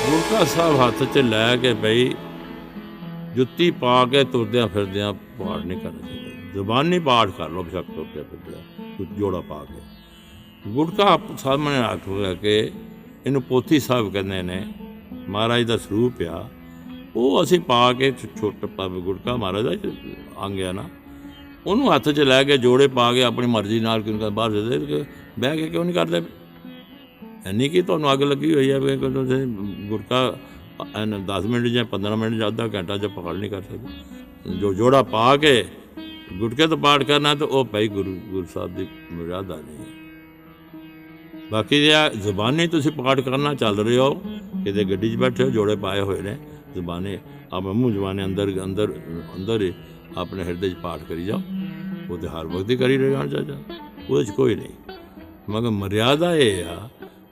ਸਾਹਿਬ ਹੱਥ 'ਚ ਲੈ ਕੇ ਬਈ ਜੁੱਤੀ ਪਾ ਕੇ ਤੁਰਦਿਆਂ ਫਿਰਦਿਆਂ ਪਾਠ ਨਹੀਂ ਕਰਨਾ ਚਾਹੀਦਾ ਜ਼ੁਬਾਨੀ ਪਾਠ ਕਰ ਲਓ, ਬੇਸ਼ੱਕ ਤੁਰਦਿਆਂ ਫਿਰਦਿਆਂ ਕੁਝ ਜੋੜਾ ਪਾ ਕੇ। ਗੁਟਕਾ ਆਪ ਸਾਹਮਣੇ ਰੱਖ ਲੈ ਕੇ ਇਹਨੂੰ ਪੋਥੀ ਸਾਹਿਬ ਕਹਿੰਦੇ ਨੇ, ਮਹਾਰਾਜ ਦਾ ਸਰੂਪ ਆ। ਉਹ ਅਸੀਂ ਪਾ ਕੇ ਛੋਟਾ ਪਾਵੇ ਗੁਟਕਾ ਮਹਾਰਾਜ ਦਾ ਆਂਗਿਆ ਨਾ। ਉਹਨੂੰ ਹੱਥ 'ਚ ਲੈ ਕੇ ਜੋੜੇ ਪਾ ਕੇ ਆਪਣੀ ਮਰਜ਼ੀ ਨਾਲ ਕਿਉਂ ਬਾਹਰ ਦੇ ਦੇ ਬਹਿ ਕੇ ਕਿਉਂ ਨਹੀਂ ਕਰਦੇ? ਐਨੀ ਕਿ ਤੁਹਾਨੂੰ ਅੱਗ ਲੱਗੀ ਹੋਈ ਹੈ ਵੀ ਕਿ ਤੁਸੀਂ ਗੁਟਕਾ 10 ਮਿੰਟ ਜਾਂ 15 ਮਿੰਟ ਜਾਂ ਅੱਧਾ ਘੰਟਾ ਚ ਪਕੜ ਨਹੀਂ ਕਰ ਸਕਦੇ। ਜੋ ਜੋੜਾ ਪਾ ਕੇ ਗੁਟਕੇ ਤੋਂ ਪਾਠ ਕਰਨਾ ਤਾਂ ਉਹ ਭਾਈ ਗੁਰੂ ਗੁਰੂ ਸਾਹਿਬ ਦੀ ਮਰਿਆਦਾ ਨਹੀਂ ਹੈ ਬਾਕੀ ਜੇ ਆ ਜ਼ੁਬਾਨੀ ਤੁਸੀਂ ਪਾਠ ਕਰਨਾ ਚੱਲ ਰਹੇ ਹੋ, ਕਿਤੇ ਗੱਡੀ 'ਚ ਬੈਠੇ ਹੋ, ਜੋੜੇ ਪਾਏ ਹੋਏ ਨੇ, ਜ਼ੁਬਾਨੀ ਆਪ ਮੂੰਹ ਜ਼ੁਬਾਨੇ ਅੰਦਰ ਅੰਦਰ ਅੰਦਰ ਹੀ ਆਪਣੇ ਹਿਰਦੇ 'ਚ ਪਾਠ ਕਰੀ ਜਾਓ। ਉਹ ਤੇ ਹਰ ਵਕਤ ਹੀ ਕਰੀ ਰਹਿਣਾ ਚਾਹੀਦਾ ਉਹਦੇ 'ਚ ਕੋਈ ਨਹੀਂ। ਮਗਰ ਮਰਿਆਦਾ ਇਹ ਆ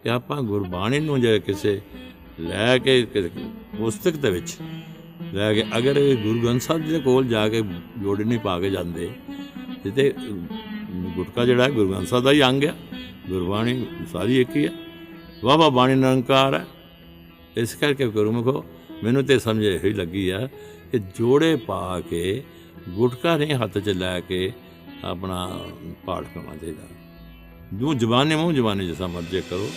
ਕਿ ਆਪਾਂ ਗੁਰਬਾਣੀ ਨੂੰ ਜੇ ਕਿਸੇ ਲੈ ਕੇ ਪੁਸਤਕ ਦੇ ਵਿੱਚ ਲੈ ਕੇ ਅਗਰ ਗੁਰੂ ਗ੍ਰੰਥ ਸਾਹਿਬ ਜੀ ਦੇ ਕੋਲ ਜਾ ਕੇ ਜੋੜੇ ਨਹੀਂ ਪਾ ਕੇ ਜਾਂਦੇ ਤੇ ਗੁਟਕਾ ਜਿਹੜਾ ਗੁਰੂ ਗ੍ਰੰਥ ਸਾਹਿਬ ਦਾ ਹੀ ਅੰਗ ਆ, ਗੁਰਬਾਣੀ ਸਾਰੀ ਇੱਕ ਹੀ ਹੈ ਵਾਵਾ ਬਾਣੀ ਨਿਰੰਕਾਰ ਹੈ। ਇਸ ਕਰਕੇ ਗੁਰਮੁਖੋ, ਮੈਨੂੰ ਤੇ ਸਮਝ ਇਹ ਲੱਗੀ ਆ ਕਿ ਜੋੜੇ ਪਾ ਕੇ ਗੁਟਕਾ ਨਹੀਂ ਹੱਥ 'ਚ ਲੈ ਕੇ ਆਪਣਾ ਪਾਠ ਕਰਨਾ ਚਾਹੀਦਾ। ਜੋ ਜ਼ਬਾਨੇ ਮੂੰਹ ਜ਼ਬਾਨੇ ਜਿਸਾ ਮਰਜ਼ੀ ਕਰੋ